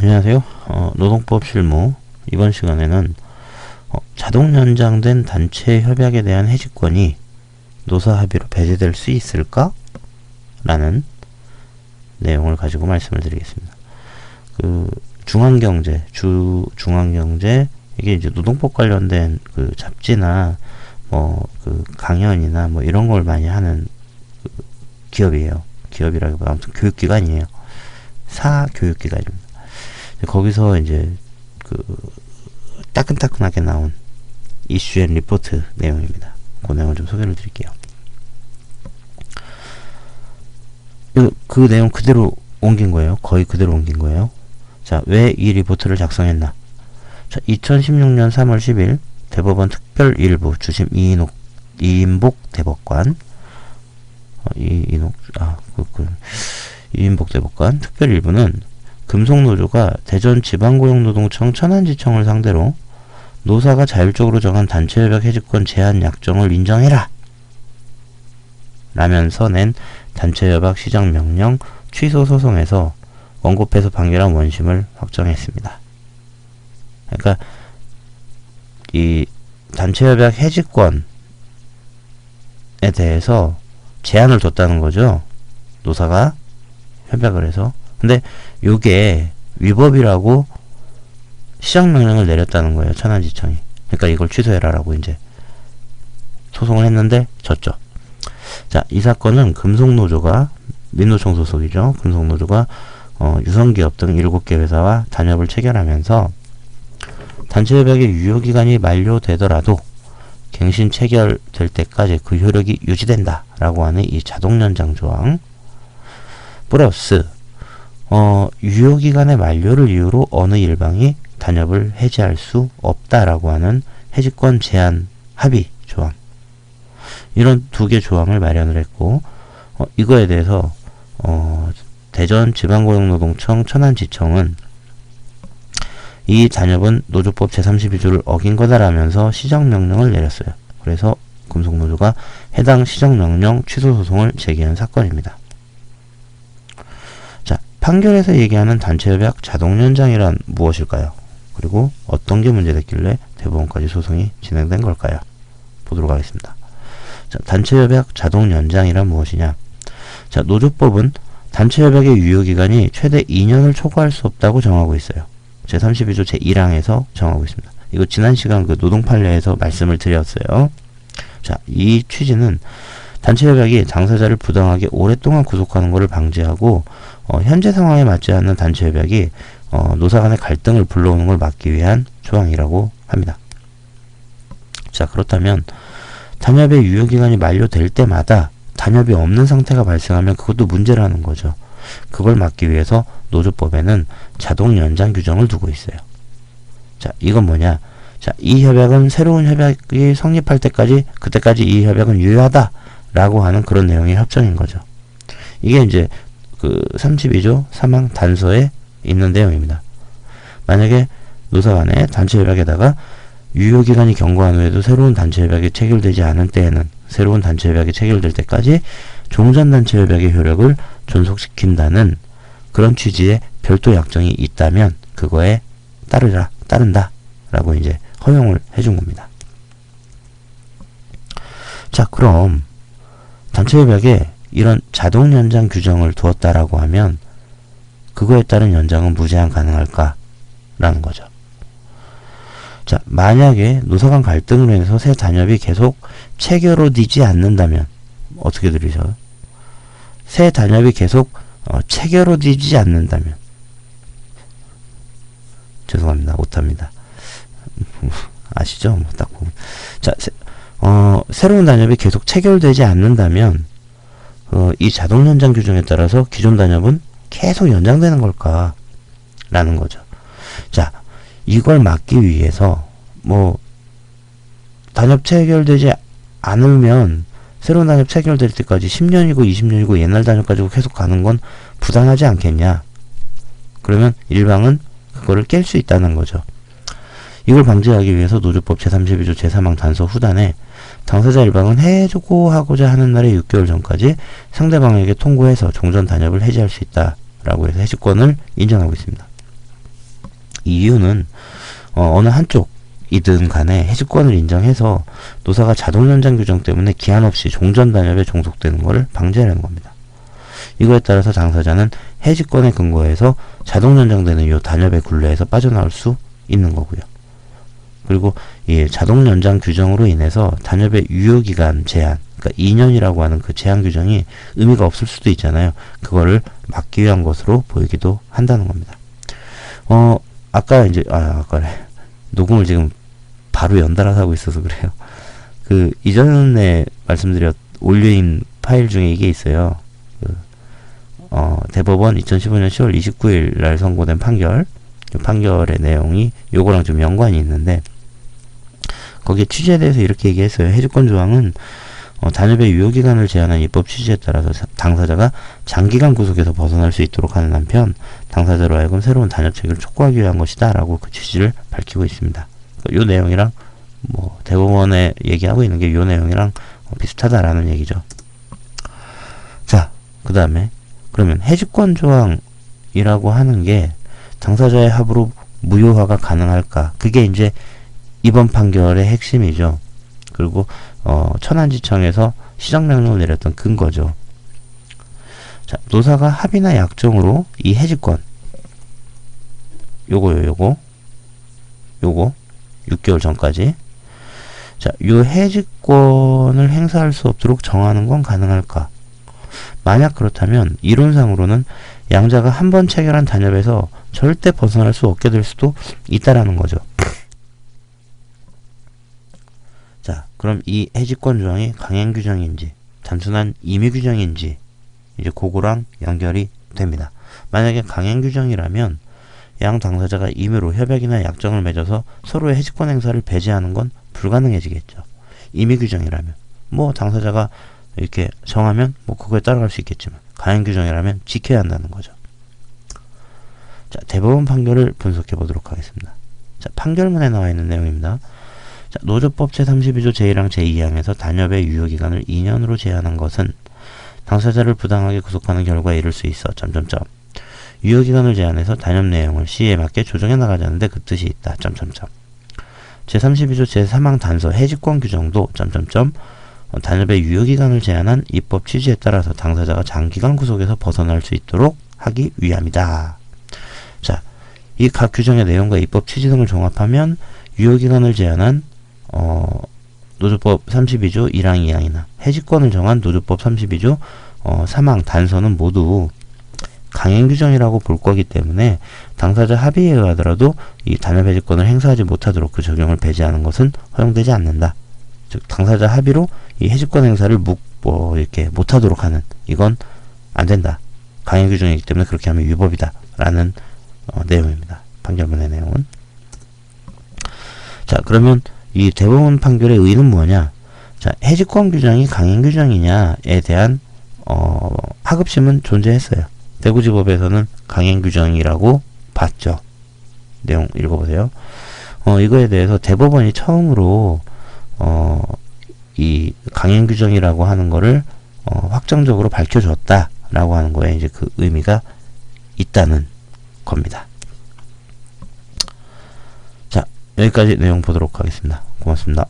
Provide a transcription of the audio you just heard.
안녕하세요. 어, 노동법 실무 이번 시간에는 어, 자동 연장된 단체 협약에 대한 해지권이 노사 합의로 배제될 수 있을까? 라는 내용을 가지고 말씀을 드리겠습니다. 그 중앙경제, 주 중앙경제 이게 이제 노동법 관련된 그 잡지나 뭐 그 강연이나 뭐 이런 걸 많이 하는 그 기업이에요. 기업이라기보다 아무튼 교육기관이에요. 사 교육기관입니다. 거기서 이제 그 따끈따끈하게 나온 이슈 앤 리포트 내용입니다. 그 내용을 좀 소개를 드릴게요. 그, 그 내용 그대로 옮긴 거예요. 거의 그대로 옮긴 거예요. 자, 왜 이 리포트를 작성했나? 자, 2016년 3월 10일 대법원 특별일부 주심 이인옥, 이인복 대법관 어, 이 인옥, 아, 그, 그, 이인복 대법관 특별일부는 금속노조가 대전지방고용노동청 천안지청을 상대로 노사가 자율적으로 정한 단체협약 해지권 제한 약정을 인정해라 라면서 낸 단체협약 시정명령 취소 소송에서 원고패소 판결한 원심을 확정했습니다. 그러니까 이 단체협약 해지권에 대해서 제한을 뒀다는 거죠. 노사가 협약을 해서 근데 요게 위법이라고 시정 명령을 내렸다는 거예요. 천안지청이. 그러니까 이걸 취소해라라고 이제 소송을 했는데 졌죠. 자, 이 사건은 금속노조가 민노총 소속이죠. 금속노조가 어, 유성기업 등 7개 회사와 단협을 체결하면서 단체협약의 유효기간이 만료되더라도 갱신 체결될 때까지 그 효력이 유지된다 라고 하는 이 자동연장 조항 플러스 어, 유효기간의 만료를 이유로 어느 일방이 단협을 해지할 수 없다라고 하는 해지권 제한 합의 조항 이런 두 개 조항을 마련을 했고 어, 이거에 대해서 어, 대전 지방고용노동청 천안지청은 이 단협은 노조법 제32조를 어긴 거다라면서 시정명령을 내렸어요. 그래서 금속노조가 해당 시정명령 취소 소송을 제기한 사건입니다. 자, 판결에서 얘기하는 단체협약 자동연장이란 무엇일까요? 그리고 어떤 게 문제됐길래 대법원까지 소송이 진행된 걸까요? 보도록 하겠습니다. 자, 단체협약 자동연장이란 무엇이냐? 자, 노조법은 단체협약의 유효기간이 최대 2년을 초과할 수 없다고 정하고 있어요. 제32조 제1항에서 정하고 있습니다. 이거 지난 시간 그 노동 판례에서 말씀을 드렸어요. 자, 이 취지는 단체협약이 당사자를 부당하게 오랫동안 구속하는 것을 방지하고 어, 현재 상황에 맞지 않는 단체 협약이 어, 노사 간의 갈등을 불러오는 걸 막기 위한 조항이라고 합니다. 자, 그렇다면 단협의 유효기간이 만료될 때마다 단협이 없는 상태가 발생하면 그것도 문제라는 거죠. 그걸 막기 위해서 노조법에는 자동 연장 규정을 두고 있어요. 자, 이건 뭐냐? 자, 이 협약은 새로운 협약이 성립할 때까지 그때까지 이 협약은 유효하다라고 하는 그런 내용의 협정인 거죠. 이게 이제 그 32조 사망 단서에 있는 내용입니다. 만약에 노사 간의 단체 협약에다가 유효 기간이 경과한 후에도 새로운 단체 협약이 체결되지 않은 때에는 새로운 단체 협약이 체결될 때까지 종전 단체 협약의 효력을 존속시킨다는 그런 취지의 별도 약정이 있다면 그거에 따르라 따른다 라고 이제 허용을 해준 겁니다. 자 그럼 단체 협약에 이런 자동 연장 규정을 두었다라고 하면 그거에 따른 연장은 무제한 가능할까? 라는 거죠. 자, 만약에 노사간 갈등으로 인해서 새 단협이 계속 체결되지 않는다면 어떻게 들으셔요? 새 단협이 계속 어, 체결되지 않는다면 죄송합니다. 못합니다. 아시죠? 뭐딱 보면 자, 세, 어, 새로운 단협이 계속 체결되지 않는다면 어, 이 자동 연장 규정에 따라서 기존 단협은 계속 연장되는 걸까? 라는 거죠. 자, 이걸 막기 위해서 뭐 단협 체결되지 않으면 새로운 단협 체결될 때까지 10년이고 20년이고 옛날 단협 가지고 계속 가는 건 부당하지 않겠냐. 그러면 일방은 그거를 깰 수 있다는 거죠. 이걸 방지하기 위해서 노조법 제32조 제3항 단서 후단에 당사자 일방은 해주고 하고자 하는 날의 6개월 전까지 상대방에게 통고해서 종전 단협을 해지할 수 있다 라고 해서 해지권을 인정하고 있습니다. 이유는 어, 어느 한쪽이든 간에 해지권을 인정해서 노사가 자동 연장 규정 때문에 기한 없이 종전 단협에 종속되는 것을 방지하려는 겁니다. 이거에 따라서 당사자는 해지권에 근거해서 자동 연장되는 이 단협의 굴레에서 빠져나올 수 있는 거고요. 그리고 이 자동 연장 규정으로 인해서 단협의 유효 기간 제한, 그러니까 2년이라고 하는 그 제한 규정이 의미가 없을 수도 있잖아요. 그거를 막기 위한 것으로 보이기도 한다는 겁니다. 어, 아까 이제, 아, 아까래. 녹음을 지금 바로 연달아서 하고 있어서 그래요. 그, 이전에 말씀드렸, 올려인 파일 중에 이게 있어요. 그, 어, 대법원 2015년 10월 29일 날 선고된 판결. 그 판결의 내용이 요거랑 좀 연관이 있는데, 거기에 취지에 대해서 이렇게 얘기했어요. 해주권 조항은 어, 단협의 유효기간을 제한한 입법 취지에 따라서 사- 당사자가 장기간 구속에서 벗어날 수 있도록 하는 한편 당사자로 하여금 새로운 단협 체계를 촉구하기 위한 것이다 라고 그 취지를 밝히고 있습니다. 요 내용이랑 뭐 대법원에 얘기하고 있는 게 요 내용이랑 어, 비슷하다라는 얘기죠. 자, 그 다음에 그러면 해지권 조항이라고 하는 게 당사자의 합으로 무효화가 가능할까? 그게 이제 이번 판결의 핵심이죠. 그리고 어, 천안지청에서 시정명령을 내렸던 근거죠. 자, 노사가 합의나 약정으로 이 해지권 요거요, 요거 요거 6개월 전까지 자, 요 해지권을 행사할 수 없도록 정하는 건 가능할까? 만약 그렇다면 이론상으로는 양자가 한 번 체결한 단협에서 절대 벗어날 수 없게 될 수도 있다라는 거죠. 자, 그럼 이 해지권 조항이 강행 규정인지 단순한 임의 규정인지 이제 그거랑 연결이 됩니다. 만약에 강행 규정이라면 양 당사자가 임의로 협약이나 약정을 맺어서 서로의 해지권 행사를 배제하는 건 불가능해지겠죠. 임의 규정이라면 뭐 당사자가 이렇게 정하면 뭐 그거에 따라갈 수 있겠지만 강행 규정이라면 지켜야 한다는 거죠. 자, 대법원 판결을 분석해 보도록 하겠습니다. 자, 판결문에 나와 있는 내용입니다. 자, 노조법 제32조 제1항 제2항에서 단협의 유효기간을 2년으로 제한한 것은 당사자를 부당하게 구속하는 결과에 이를 수 있어 점점점 유효기간을 제한해서 단협 내용을 시에 맞게 조정해 나가자는데 그 뜻이 있다. 점점점 제32조 제3항 단서 해지권 규정도 점점점 어, 단협의 유효기간을 제한한 입법 취지에 따라서 당사자가 장기간 구속에서 벗어날 수 있도록 하기 위함이다. 자, 이 각 규정의 내용과 입법 취지 등을 종합하면 유효기간을 제한한 어, 노조법 32조 1항 2항이나 해지권을 정한 노조법 32조 어, 3항 단서는 모두 강행 규정이라고 볼 거기 때문에 당사자 합의에 의하더라도 이 단협 해지권을 행사하지 못하도록 그 적용을 배제하는 것은 허용되지 않는다. 즉 당사자 합의로 이 해지권 행사를 묵, 뭐 이렇게 못하도록 하는 이건 안 된다. 강행 규정이기 때문에 그렇게 하면 위법이다라는 어, 내용입니다. 판결문의 내용은. 자 그러면 이 대법원 판결의 의의는 뭐냐? 자 해지권 규정이 강행 규정이냐에 대한 어, 하급심은 존재했어요. 대구지법에서는 강행 규정이라고 봤죠. 내용 읽어보세요. 어, 이거에 대해서 대법원이 처음으로 어, 이 강행 규정이라고 하는 거를 어, 확정적으로 밝혀줬다라고 하는 거에 이제 그 의미가 있다는 겁니다. 자, 여기까지 내용 보도록 하겠습니다. 고맙습니다.